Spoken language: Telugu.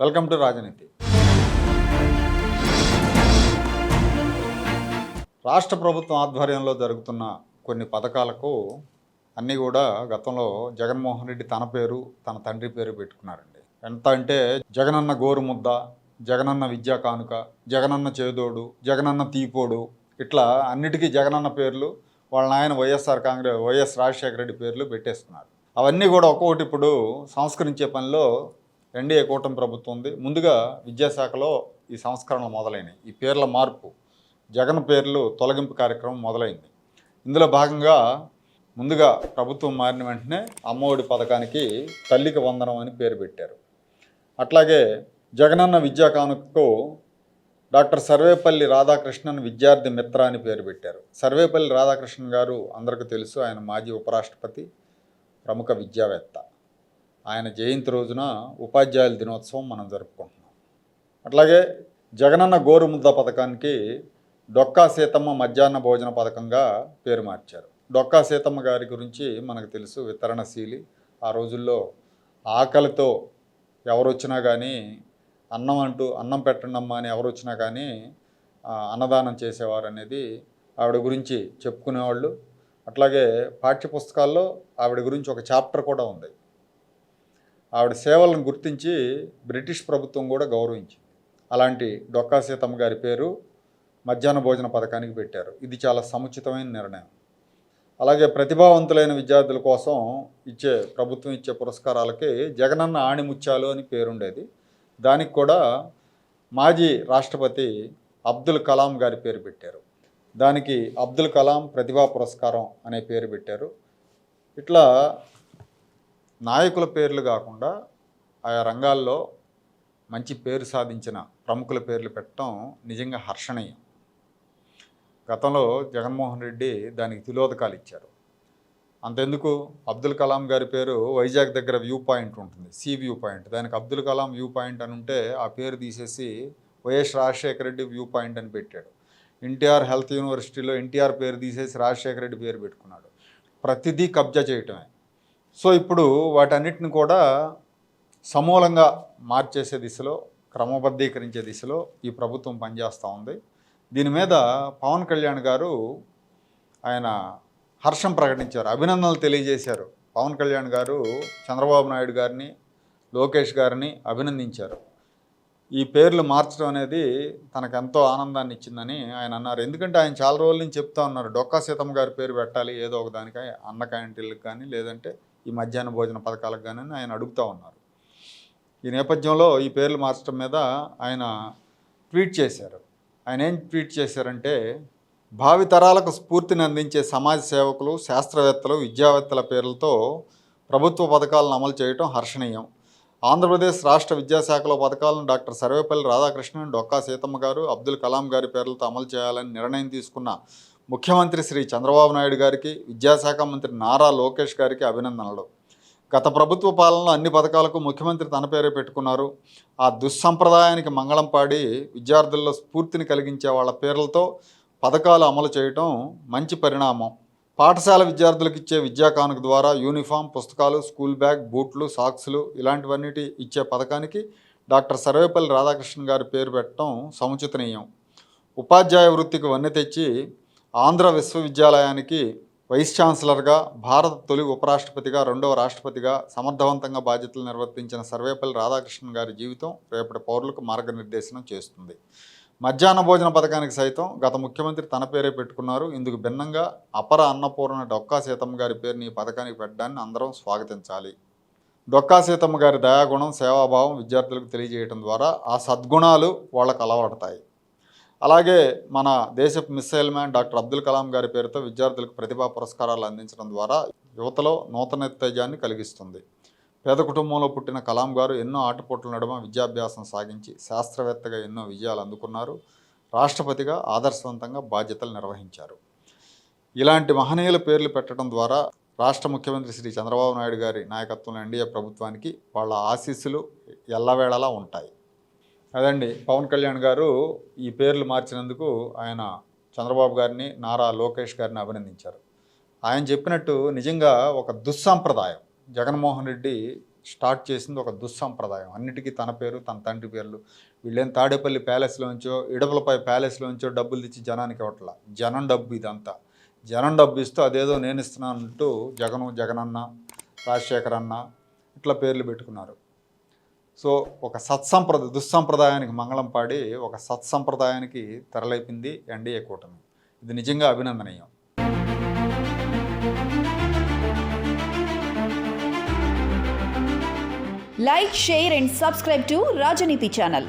వెల్కమ్ టు రాజనీతి. రాష్ట్ర ప్రభుత్వం ఆధ్వర్యంలో జరుగుతున్న కొన్ని పథకాలకు అన్నీ కూడా గతంలో జగన్మోహన్ రెడ్డి తన పేరు తన తండ్రి పేరు పెట్టుకున్నారండి. ఎంత అంటే జగనన్న గోరుముద్ద జగనన్న విద్యా కానుక జగనన్న చేదోడు జగనన్న తీపోడు ఇట్లా అన్నిటికీ జగనన్న పేర్లు వాళ్ళ నాయన YSR Congress YS Rajasekhara Reddy పేర్లు పెట్టేస్తున్నారు అవన్నీ కూడా ఒక్కొక్కటి ఇప్పుడు సంస్కరించే పనిలో ఎన్డీఏ కూటమి ప్రభుత్వం ఉంది. ముందుగా విద్యాశాఖలో ఈ సంస్కరణలు మొదలైనవి ఈ పేర్ల మార్పు జగన్ పేర్లు తొలగింపు కార్యక్రమం మొదలైంది. ఇందులో భాగంగా ముందుగా ప్రభుత్వం మారిన వెంటనే అమ్మఒడి పథకానికి తల్లికి వందనం అని పేరు పెట్టారు. అట్లాగే జగనన్న విద్యా కానుకకు డాక్టర్ సర్వేపల్లి రాధాకృష్ణన్ విద్యార్థి మిత్ర అని పేరు పెట్టారు. సర్వేపల్లి రాధాకృష్ణన్ గారు అందరికీ తెలుసు. ఆయన మాజీ ఉపరాష్ట్రపతి ప్రముఖ విద్యావేత్త. ఆయన జయంతి రోజున ఉపాధ్యాయుల దినోత్సవం మనం జరుపుకుంటున్నాం. అట్లాగే జగనన్న గోరుముద్ద పథకానికి డొక్కా సీతమ్మ మధ్యాహ్న భోజన పథకంగా పేరు మార్చారు. డొక్కా సీతమ్మ గారి గురించి మనకు తెలుసు వితరణశీలి. ఆ రోజుల్లో ఆకలితో ఎవరు వచ్చినా కానీ అన్నం అంటూ అన్నం పెట్టండమ్మా అని ఎవరు వచ్చినా కానీ అన్నదానం చేసేవారు అనేది ఆవిడ గురించి చెప్పుకునేవాళ్ళు. అట్లాగే పాఠ్యపుస్తకాల్లో ఆవిడ గురించి ఒక చాప్టర్ కూడా ఉంది. ఆవిడ సేవలను గుర్తించి బ్రిటిష్ ప్రభుత్వం కూడా గౌరవించింది. అలాంటి డొక్కా సీతమ్మ గారి పేరు మధ్యాహ్న భోజన పథకానికి పెట్టారు. ఇది చాలా సముచితమైన నిర్ణయం. అలాగే ప్రతిభావంతులైన విద్యార్థుల కోసం ఇచ్చే ప్రభుత్వం ఇచ్చే పురస్కారాలకి జగనన్న ఆణిముత్యాలు అని పేరుండేది. దానికి కూడా మాజీ రాష్ట్రపతి అబ్దుల్ కలాం గారి పేరు పెట్టారు. దానికి అబ్దుల్ కలాం ప్రతిభా పురస్కారం అనే పేరు పెట్టారు. ఇట్లా నాయకుల పేర్లు కాకుండా ఆయా రంగాల్లో మంచి పేరు సాధించిన ప్రముఖుల పేర్లు పెట్టడం నిజంగా హర్షణీయం. గతంలో జగన్మోహన్ రెడ్డి దానికి తిలోదకాలు ఇచ్చారు. అంతెందుకు? అబ్దుల్ కలాం గారి పేరు వైజాగ్ దగ్గర వ్యూ పాయింట్ ఉంటుంది సి వ్యూ పాయింట్. దానికి అబ్దుల్ కలాం వ్యూ పాయింట్ అని ఉంటే ఆ పేరు తీసేసి YS Rajasekhara Reddy view point అని పెట్టాడు. ఎన్టీఆర్ హెల్త్ యూనివర్సిటీలో ఎన్టీఆర్ పేరు తీసేసి రాజశేఖర రెడ్డి పేరు పెట్టుకున్నాడు. ప్రతిదీ కబ్జా చేయటమే. సో ఇప్పుడు వాటన్నిటిని కూడా సమూలంగా మార్చేసే దిశలో క్రమబద్ధీకరించే దిశలో ఈ ప్రభుత్వం పనిచేస్తూ ఉంది. దీని మీద పవన్ కళ్యాణ్ గారు ఆయన హర్షం ప్రకటించారు అభినందనలు తెలియజేశారు. పవన్ కళ్యాణ్ గారు చంద్రబాబు నాయుడు గారిని లోకేష్ గారిని అభినందించారు. ఈ పేర్లు మార్చడం అనేది తనకు ఎంతో ఆనందాన్ని ఇచ్చిందని ఆయన అన్నారు. ఎందుకంటే ఆయన చాలా రోజుల నుంచి చెప్తా ఉన్నారు డొక్కా సీతమ్మ గారి పేరు పెట్టాలి ఏదో ఒక దానికై అన్నకాయంటిళ్ళకి కానీ లేదంటే ఈ మధ్యాహ్న భోజన పథకాలకు కానీ ఆయన అడుగుతూ ఉన్నారు. ఈ నేపథ్యంలో ఈ పేర్లు మార్చడం మీద ఆయన ట్వీట్ చేశారు. ఆయన ఏం ట్వీట్ చేశారంటే భావితరాలకు స్ఫూర్తిని అందించే సమాజ సేవకులు శాస్త్రవేత్తలు విద్యావేత్తల పేర్లతో ప్రభుత్వ పథకాలను అమలు చేయడం హర్షణీయం. ఆంధ్రప్రదేశ్ రాష్ట్ర విద్యాశాఖలో పథకాలను డాక్టర్ సర్వేపల్లి రాధాకృష్ణన్ డొక్కా సీతమ్మ గారు అబ్దుల్ కలాం గారి పేర్లతో అమలు చేయాలని నిర్ణయం తీసుకున్న ముఖ్యమంత్రి శ్రీ చంద్రబాబు నాయుడు గారికి విద్యాశాఖ మంత్రి నారా లోకేష్ గారికి అభినందనలు. గత ప్రభుత్వ పాలనలో అన్ని పథకాలకు ముఖ్యమంత్రి తన పేరే పెట్టుకున్నారు. ఆ దుస్సంప్రదాయానికి మంగళం పాడి విద్యార్థుల్లో స్ఫూర్తిని కలిగించే వాళ్ళ పేర్లతో పథకాలు అమలు చేయటం మంచి పరిణామం. పాఠశాల విద్యార్థులకు ఇచ్చే విద్యా కానుక ద్వారా యూనిఫామ్ పుస్తకాలు స్కూల్ బ్యాగ్ బూట్లు సాక్స్లు ఇలాంటివన్నిటి ఇచ్చే పథకానికి డాక్టర్ సర్వేపల్లి రాధాకృష్ణన్ గారి పేరు పెట్టడం సముచితనీయం. ఉపాధ్యాయ వృత్తికి వన్నె తెచ్చి ఆంధ్ర విశ్వవిద్యాలయానికి వైస్ ఛాన్సలర్గా భారత తొలి ఉపరాష్ట్రపతిగా రెండవ రాష్ట్రపతిగా సమర్థవంతంగా బాధ్యతలు నిర్వర్తించిన సర్వేపల్లి రాధాకృష్ణన్ గారి జీవితం రేపటి పౌరులకు మార్గనిర్దేశనం చేస్తుంది. మధ్యాహ్న భోజన పథకానికి సైతం గత ముఖ్యమంత్రి తన పేరే పెట్టుకున్నారు. ఇందుకు భిన్నంగా అపర అన్నపూర్ణ డొక్కా సీతమ్మ గారి పేరుని ఈ పథకానికి పెట్టడాన్ని అందరం స్వాగతించాలి. డొక్కా సీతమ్మ గారి దయాగుణం సేవాభావం విద్యార్థులకు తెలియజేయడం ద్వారా ఆ సద్గుణాలు వాళ్ళకు అలవడతాయి అలాగే మన దేశపు missile man doctor Abdul Kalam గారి పేరుతో విద్యార్థులకు ప్రతిభా పురస్కారాలు అందించడం ద్వారా యువతలో నూతనోత్తేజాన్ని కలిగిస్తుంది. పేద కుటుంబంలో పుట్టిన కలాం గారు ఎన్నో ఆటపోట్ల నడుమ విద్యాభ్యాసం సాగించి శాస్త్రవేత్తగా ఎన్నో విజయాలు అందుకున్నారు. రాష్ట్రపతిగా ఆదర్శవంతంగా బాధ్యతలు నిర్వహించారు. ఇలాంటి మహనీయుల పేర్లు పెట్టడం ద్వారా రాష్ట్ర ముఖ్యమంత్రి శ్రీ చంద్రబాబు నాయుడు గారి నాయకత్వంలో ఎన్డీఏ ప్రభుత్వానికి వాళ్ళ ఆశీస్సులు ఎల్లవేళలా ఉంటాయి. అదండి. పవన్ కళ్యాణ్ గారు ఈ పేర్లు మార్చినందుకు ఆయన చంద్రబాబు గారిని నారా లోకేష్ గారిని అభినందించారు. ఆయన చెప్పినట్టు నిజంగా ఒక దుస్సాంప్రదాయం. జగన్మోహన్ రెడ్డి స్టార్ట్ చేసింది ఒక దుస్సంప్రదాయం. అన్నిటికీ తన పేరు తన తండ్రి పేర్లు. వీళ్ళేం తాడేపల్లి ప్యాలెస్లోంచో ఇడపలపై ప్యాలెస్లోంచో డబ్బులు తెచ్చి జనానికి ఇవ్వట్ల? జనం డబ్బు ఇదంతా. జనం డబ్బు ఇస్తూ అదేదో నేను ఇస్తున్నానంటూ జగను జగనన్న రాజశేఖర్ అన్న ఇట్లా పేర్లు పెట్టుకున్నారు. సో ఒక సత్సంప్రద దుస్సంప్రదాయానికి మంగళం పాడి ఒక సత్సంప్రదాయానికి తెరలేపింది ఎన్డీఏ కూటమి. ఇది నిజంగా అభినందనీయం. Like share and subscribe to Rajaneeti channel